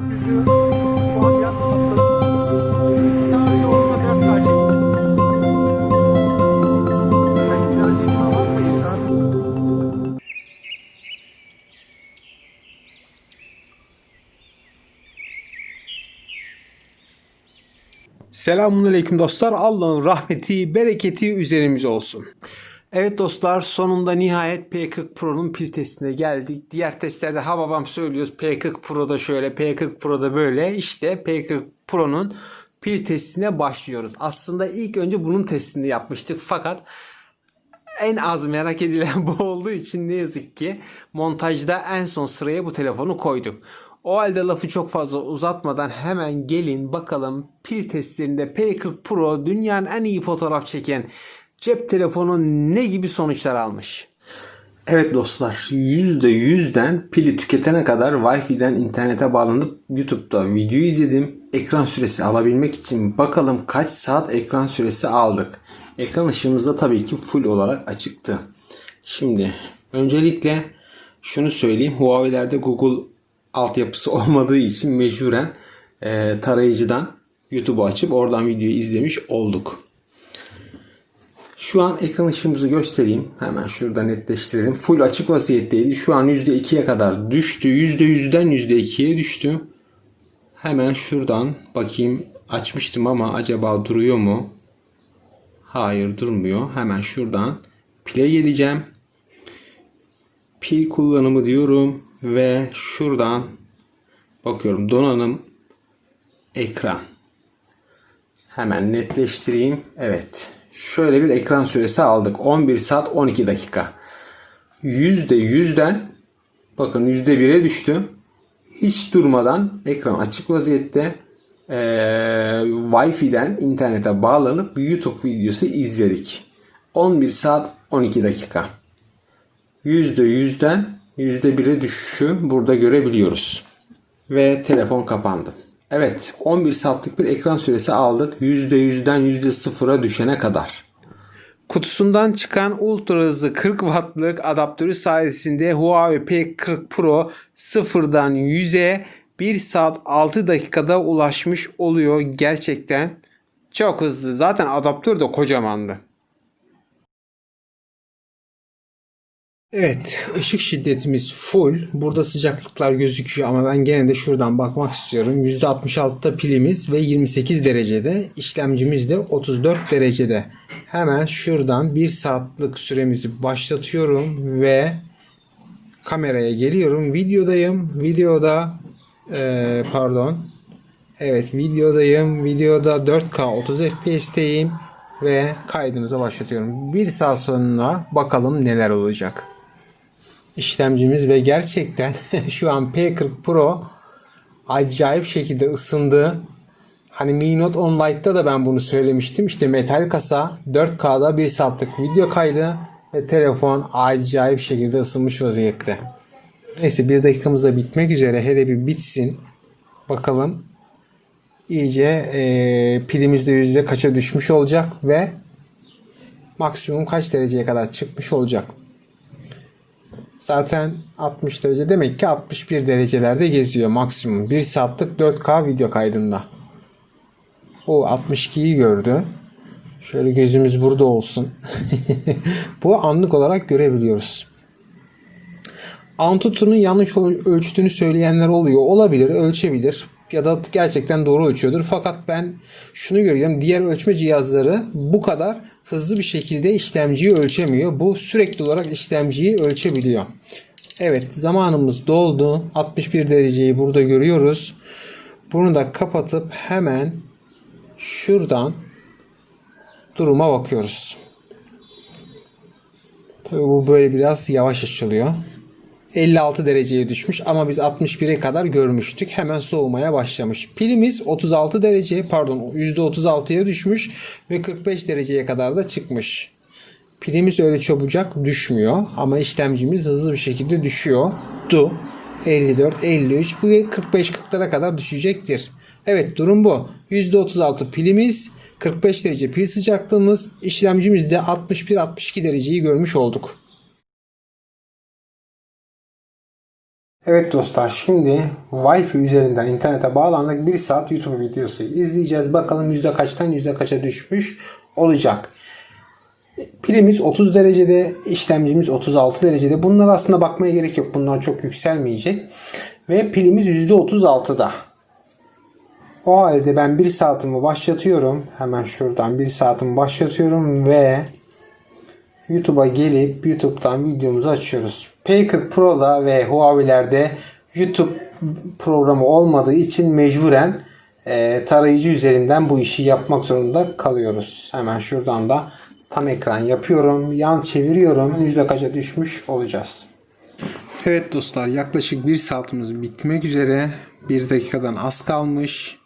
Yüzü zaten. Selamünaleyküm dostlar. Allah'ın rahmeti, bereketi üzerimize olsun. Evet dostlar sonunda nihayet P40 Pro'nun pil testine geldik. Diğer testlerde ha babam söylüyoruz P40 Pro'da şöyle P40 Pro'da böyle işte P40 Pro'nun pil testine başlıyoruz. Aslında ilk önce bunun testini yapmıştık fakat en az merak edilen bu olduğu için ne yazık ki montajda en son sıraya bu telefonu koyduk. O halde lafı çok fazla uzatmadan hemen gelin bakalım pil testlerinde P40 Pro dünyanın en iyi fotoğraf çeken cep telefonu ne gibi sonuçlar almış. Evet dostlar %100'den pili tüketene kadar Wi-Fi'den internete bağlanıp YouTube'da video izledim. Ekran süresi alabilmek için bakalım kaç saat ekran süresi aldık. Ekran ışığımız da tabii ki full olarak açıktı. Şimdi öncelikle şunu söyleyeyim. Huawei'lerde Google altyapısı olmadığı için mecburen e, tarayıcıdan YouTube'u açıp oradan videoyu izlemiş olduk. Şu an ekran ışığımızı göstereyim. Hemen şurada netleştirelim. Full açık vaziyetteydi. Şu an %2'ye kadar düştü. %100'den %2'ye düştü. Hemen şuradan bakayım açmıştım ama acaba duruyor mu? Hayır durmuyor. Hemen şuradan pile geleceğim. Pil kullanımı diyorum ve şuradan bakıyorum donanım ekran. Hemen netleştireyim. Evet. Şöyle bir ekran süresi aldık. 11 saat 12 dakika. %100'den bakın %1'e düştü. Hiç durmadan ekran açık vaziyette eee Wi-Fi'den internete bağlanıp YouTube videosu izledik. 11 saat 12 dakika. %100'den %1'e düşüşü burada görebiliyoruz. Ve telefon kapandı. Evet 11 saatlik bir ekran süresi aldık. %100'den %0'a düşene kadar. Kutusundan çıkan ultra hızlı 40 wattlık adaptörü sayesinde Huawei P40 Pro sıfırdan 100'e 1 saat 6 dakikada ulaşmış oluyor. Gerçekten çok hızlı. Zaten adaptör de kocamandı. Evet, ışık şiddetimiz full. Burada sıcaklıklar gözüküyor ama ben gene de şuradan bakmak istiyorum. %66'da pilimiz ve 28 derecede. İşlemcimiz de 34 derecede. Hemen şuradan 1 saatlik süremizi başlatıyorum ve kameraya geliyorum. Videodayım. Videoda eee, pardon. Evet, videodayım. Videoda 4K 30 FPS'teyim ve kaydımıza başlatıyorum. 1 saat sonra bakalım neler olacak işlemcimiz ve gerçekten şu an P40 Pro acayip şekilde ısındı. Hani Mi Note 10 Lite'da da ben bunu söylemiştim. İşte metal kasa 4K'da 1 saatlik video kaydı ve telefon acayip şekilde ısınmış vaziyette. Neyse bir dakikamız da bitmek üzere. Hele bir bitsin. Bakalım iyice e, pilimiz de yüzde kaça düşmüş olacak ve maksimum kaç dereceye kadar çıkmış olacak. Zaten 60 derece demek ki 61 derecelerde geziyor maksimum. 1 saatlik 4K video kaydında. O 62'yi gördü. Şöyle gözümüz burada olsun. Bu anlık olarak görebiliyoruz. Antutu'nun yanlış ölçtüğünü söyleyenler oluyor. Olabilir, ölçebilir ya da gerçekten doğru ölçüyordur. Fakat ben şunu görüyorum. Diğer ölçme cihazları bu kadar hızlı bir şekilde işlemciyi ölçemiyor. Bu sürekli olarak işlemciyi ölçebiliyor. Evet zamanımız doldu. 61 dereceyi burada görüyoruz. Bunu da kapatıp hemen şuradan duruma bakıyoruz. Tabii bu böyle biraz yavaş açılıyor. 56 dereceye düşmüş ama biz 61'e kadar görmüştük. Hemen soğumaya başlamış. Pilimiz 36 derece pardon %36'ya düşmüş ve 45 dereceye kadar da çıkmış. Pilimiz öyle çabucak düşmüyor ama işlemcimiz hızlı bir şekilde düşüyor. Du 54, 53 bu 45-40'lara kadar düşecektir. Evet durum bu. %36 pilimiz, 45 derece pil sıcaklığımız, işlemcimizde 61-62 dereceyi görmüş olduk. Evet dostlar şimdi Wi-Fi üzerinden internete bağlandık. 1 saat YouTube videosu izleyeceğiz. Bakalım yüzde kaçtan yüzde kaça düşmüş olacak. Pilimiz 30 derecede, işlemcimiz 36 derecede. Bunlar aslında bakmaya gerek yok. Bunlar çok yükselmeyecek. Ve pilimiz %36'da. O halde ben 1 saatimi başlatıyorum. Hemen şuradan 1 saatimi başlatıyorum ve YouTube'a gelip YouTube'dan videomuzu açıyoruz. P40 Pro'da ve Huawei'lerde YouTube programı olmadığı için mecburen e, tarayıcı üzerinden bu işi yapmak zorunda kalıyoruz. Hemen şuradan da tam ekran yapıyorum. Yan çeviriyorum. Yüzde kaça düşmüş olacağız. Evet dostlar yaklaşık bir saatimiz bitmek üzere. Bir dakikadan az kalmış.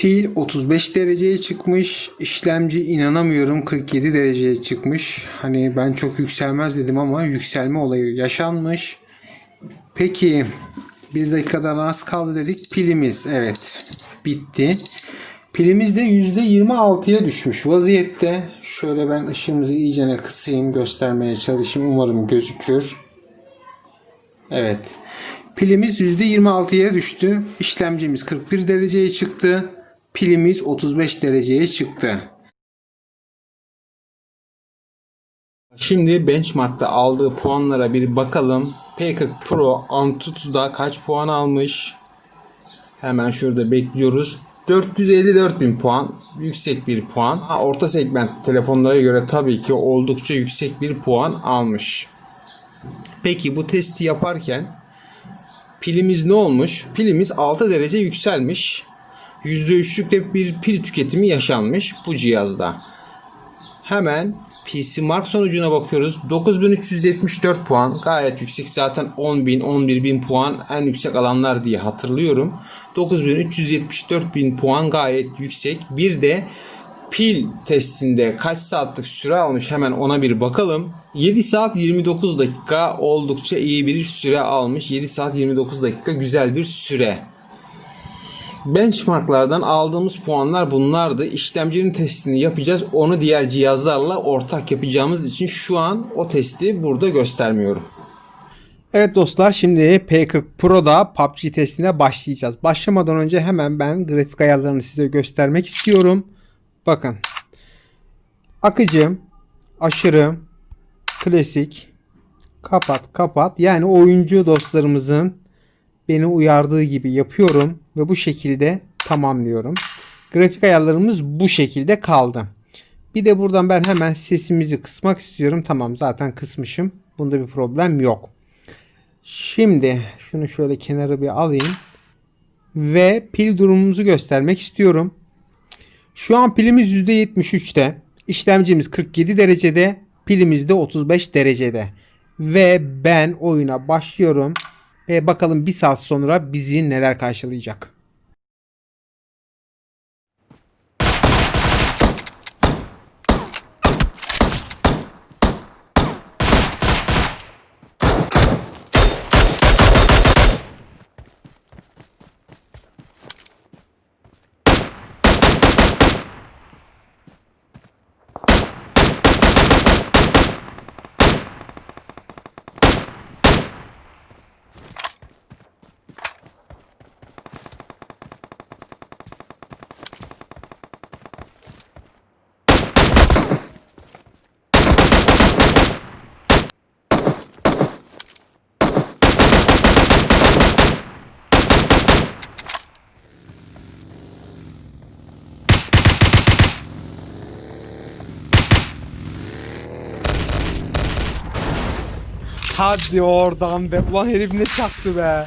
Pil 35 dereceye çıkmış. İşlemci inanamıyorum 47 dereceye çıkmış. Hani ben çok yükselmez dedim ama yükselme olayı yaşanmış. Peki bir dakikadan az kaldı dedik. Pilimiz evet bitti. Pilimiz de %26'ya düşmüş vaziyette. Şöyle ben ışığımızı iyicene kısayım göstermeye çalışayım. Umarım gözükür. Evet. Pilimiz %26'ya düştü. İşlemcimiz 41 dereceye çıktı. Pilimiz 35 dereceye çıktı. Şimdi benchmark'ta aldığı puanlara bir bakalım. P40 Pro Antutu'da kaç puan almış? Hemen şurada bekliyoruz. 454 bin puan. Yüksek bir puan. Ha, orta segment telefonlara göre tabii ki oldukça yüksek bir puan almış. Peki bu testi yaparken pilimiz ne olmuş? Pilimiz 6 derece yükselmiş. %3'lükte bir pil tüketimi yaşanmış bu cihazda. Hemen PC Mark sonucuna bakıyoruz. 9374 puan gayet yüksek. Zaten 10.000 11.000 puan en yüksek alanlar diye hatırlıyorum. 9374 bin puan gayet yüksek. Bir de pil testinde kaç saatlik süre almış hemen ona bir bakalım. 7 saat 29 dakika oldukça iyi bir süre almış. 7 saat 29 dakika güzel bir süre. Benchmarklardan aldığımız puanlar bunlardı. İşlemcinin testini yapacağız. Onu diğer cihazlarla ortak yapacağımız için şu an o testi burada göstermiyorum. Evet dostlar şimdi P40 Pro'da PUBG testine başlayacağız. Başlamadan önce hemen ben grafik ayarlarını size göstermek istiyorum. Bakın. Akıcı, aşırı, klasik, kapat kapat. Yani oyuncu dostlarımızın beni uyardığı gibi yapıyorum ve bu şekilde tamamlıyorum. Grafik ayarlarımız bu şekilde kaldı. Bir de buradan ben hemen sesimizi kısmak istiyorum. Tamam zaten kısmışım. Bunda bir problem yok. Şimdi şunu şöyle kenara bir alayım. Ve pil durumumuzu göstermek istiyorum. Şu an pilimiz %73'te. İşlemcimiz 47 derecede. Pilimiz de 35 derecede. Ve ben oyuna başlıyorum. Ve bakalım bir saat sonra bizi neler karşılayacak. Hadi oradan be. Ulan herif ne çaktı be.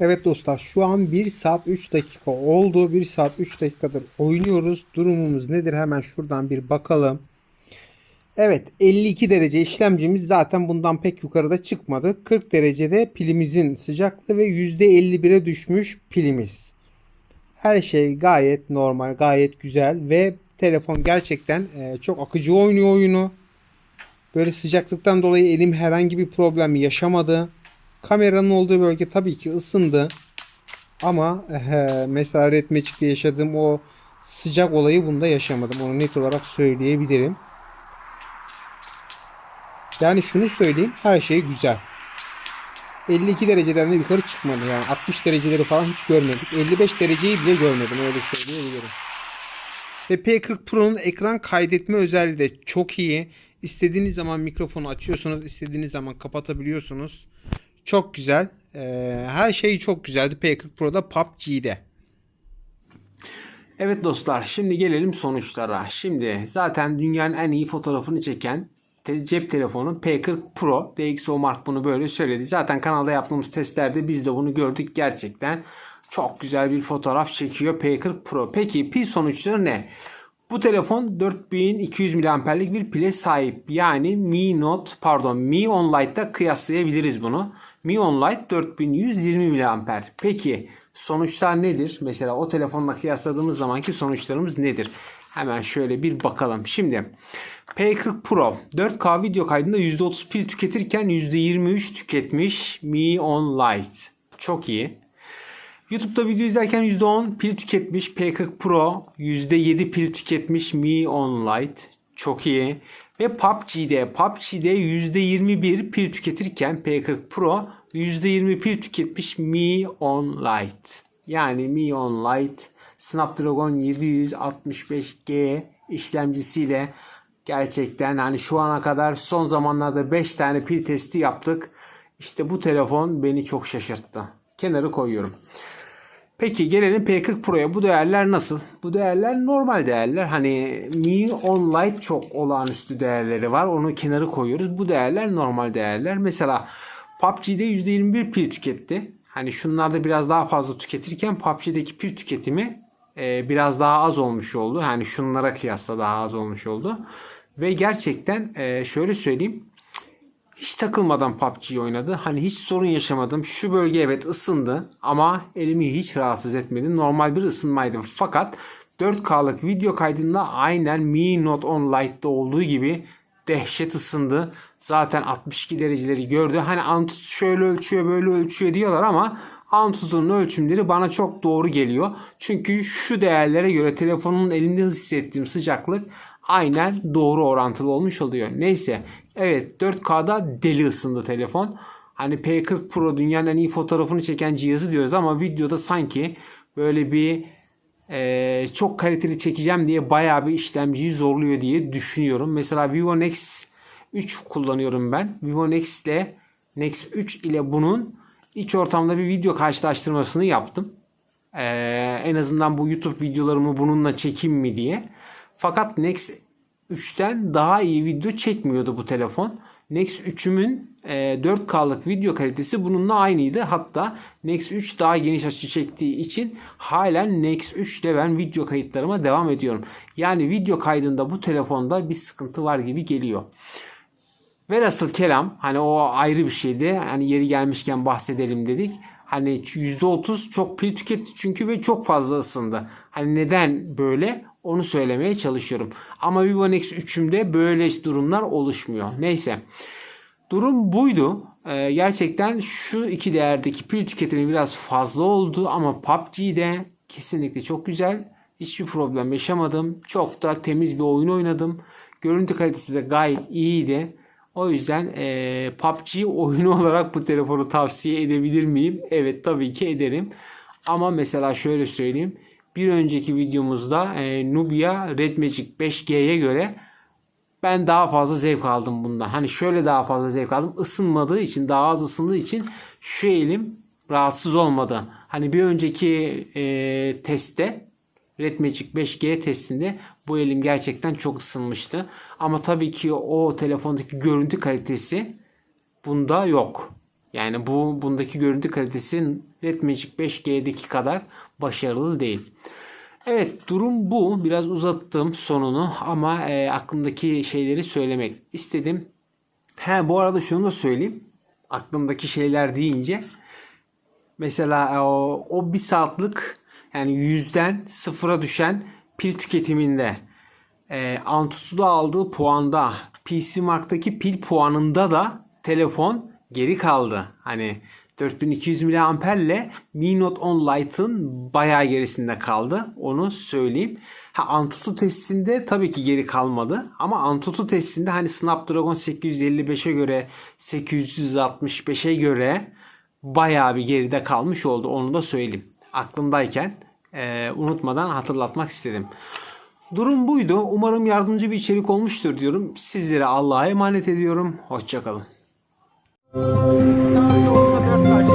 Evet dostlar şu an 1 saat 3 dakika oldu. 1 saat 3 dakikadır oynuyoruz. Durumumuz nedir hemen şuradan bir bakalım. Evet 52 derece işlemcimiz zaten bundan pek yukarıda çıkmadı. 40 derecede pilimizin sıcaklığı ve %51'e düşmüş pilimiz. Her şey gayet normal, gayet güzel ve telefon gerçekten e, çok akıcı oynuyor oyunu. Böyle sıcaklıktan dolayı elim herhangi bir problem yaşamadı. Kameranın olduğu bölge tabii ki ısındı. Ama ehe, mesela Red Magic'te yaşadığım o sıcak olayı bunda yaşamadım. Onu net olarak söyleyebilirim. Yani şunu söyleyeyim her şey güzel. 52 dereceden de yukarı çıkmadı yani 60 dereceleri falan hiç görmedik. 55 dereceyi bile görmedim öyle söyleyebilirim. Ve P40 Pro'nun ekran kaydetme özelliği de çok iyi. İstediğiniz zaman mikrofonu açıyorsunuz, istediğiniz zaman kapatabiliyorsunuz. Çok güzel. Ee, her şey çok güzeldi P40 Pro'da PUBG'de. Evet dostlar şimdi gelelim sonuçlara. Şimdi zaten dünyanın en iyi fotoğrafını çeken te- cep telefonu P40 Pro. DxO Mark bunu böyle söyledi. Zaten kanalda yaptığımız testlerde biz de bunu gördük. Gerçekten çok güzel bir fotoğraf çekiyor P40 Pro. Peki pil sonuçları ne? Bu telefon 4200 mAh'lik bir pile sahip. Yani Mi Note pardon Mi On Lite'da kıyaslayabiliriz bunu. Mi On Lite 4120 mAh. Peki sonuçlar nedir? Mesela o telefonla kıyasladığımız zamanki sonuçlarımız nedir? Hemen şöyle bir bakalım. Şimdi P40 Pro 4K video kaydında %30 pil tüketirken %23 tüketmiş Mi On Lite. Çok iyi. YouTube'da video izlerken %10 pil tüketmiş P40 Pro, %7 pil tüketmiş Mi On Lite. Çok iyi. Ve PUBG'de, PUBG'de %21 pil tüketirken P40 Pro %20 pil tüketmiş Mi On Lite. Yani Mi On Lite Snapdragon 765G işlemcisiyle gerçekten hani şu ana kadar son zamanlarda 5 tane pil testi yaptık. İşte bu telefon beni çok şaşırttı. Kenarı koyuyorum. Peki gelelim P40 Pro'ya. Bu değerler nasıl? Bu değerler normal değerler. Hani Mi On Lite çok olağanüstü değerleri var. Onu kenarı koyuyoruz. Bu değerler normal değerler. Mesela PUBG'de %21 pil tüketti. Hani şunlarda biraz daha fazla tüketirken PUBG'deki pil tüketimi e, biraz daha az olmuş oldu. Hani şunlara kıyasla daha az olmuş oldu. Ve gerçekten e, şöyle söyleyeyim. Hiç takılmadan PUBG oynadı. Hani hiç sorun yaşamadım. Şu bölge evet ısındı ama elimi hiç rahatsız etmedi. Normal bir ısınmaydı. Fakat 4K'lık video kaydında aynen Mi Note 10 Lite'da olduğu gibi dehşet ısındı. Zaten 62 dereceleri gördü. Hani Antutu şöyle ölçüyor böyle ölçüyor diyorlar ama Antutu'nun ölçümleri bana çok doğru geliyor. Çünkü şu değerlere göre telefonun elimde hissettiğim sıcaklık aynen doğru orantılı olmuş oluyor. Neyse evet 4K'da deli ısındı telefon. Hani P40 Pro dünyanın en iyi fotoğrafını çeken cihazı diyoruz ama videoda sanki böyle bir e, çok kaliteli çekeceğim diye bayağı bir işlemciyi zorluyor diye düşünüyorum. Mesela Vivo Nex 3 kullanıyorum ben. Vivo Nex ile Nex 3 ile bunun iç ortamda bir video karşılaştırmasını yaptım. E, en azından bu YouTube videolarımı bununla çekeyim mi diye. Fakat Nex 3'ten daha iyi video çekmiyordu bu telefon. Nex 3'ümün e, 4K'lık video kalitesi bununla aynıydı. Hatta Nex 3 daha geniş açı çektiği için halen Nex 3 ile ben video kayıtlarıma devam ediyorum. Yani video kaydında bu telefonda bir sıkıntı var gibi geliyor. Velhasıl kelam hani o ayrı bir şeydi. Hani yeri gelmişken bahsedelim dedik. Hani %30 çok pil tüketti çünkü ve çok fazla ısındı. Hani neden böyle onu söylemeye çalışıyorum. Ama Vivo Nex 3'ümde böyle durumlar oluşmuyor. Neyse. Durum buydu. Ee, gerçekten şu iki değerdeki pil tüketimi biraz fazla oldu ama PUBG'de kesinlikle çok güzel. Hiçbir problem yaşamadım. Çok da temiz bir oyun oynadım. Görüntü kalitesi de gayet iyiydi. O yüzden e, PUBG oyunu olarak bu telefonu tavsiye edebilir miyim? Evet tabii ki ederim. Ama mesela şöyle söyleyeyim. Bir önceki videomuzda e, Nubia Red Magic 5G'ye göre ben daha fazla zevk aldım bundan. Hani şöyle daha fazla zevk aldım. Isınmadığı için, daha az ısındığı için şu elim rahatsız olmadı. Hani bir önceki e, testte Red Magic 5G testinde bu elim gerçekten çok ısınmıştı. Ama tabii ki o telefondaki görüntü kalitesi bunda yok. Yani bu bundaki görüntü kalitesi Redmagic 5G'deki kadar başarılı değil. Evet durum bu. Biraz uzattım sonunu ama e, aklımdaki şeyleri söylemek istedim. He bu arada şunu da söyleyeyim. Aklımdaki şeyler deyince mesela e, o, o bir saatlik yani yüzden sıfıra düşen pil tüketiminde e, Antutu'da aldığı puanda PC Mark'taki pil puanında da telefon geri kaldı. Hani 4200 mAh ile Mi Note 10 Lite'ın bayağı gerisinde kaldı. Onu söyleyeyim. Ha Antutu testinde tabii ki geri kalmadı. Ama Antutu testinde hani Snapdragon 855'e göre 865'e göre bayağı bir geride kalmış oldu. Onu da söyleyeyim. Aklımdayken e, unutmadan hatırlatmak istedim. Durum buydu. Umarım yardımcı bir içerik olmuştur diyorum. Sizlere Allah'a emanet ediyorum. Hoşçakalın.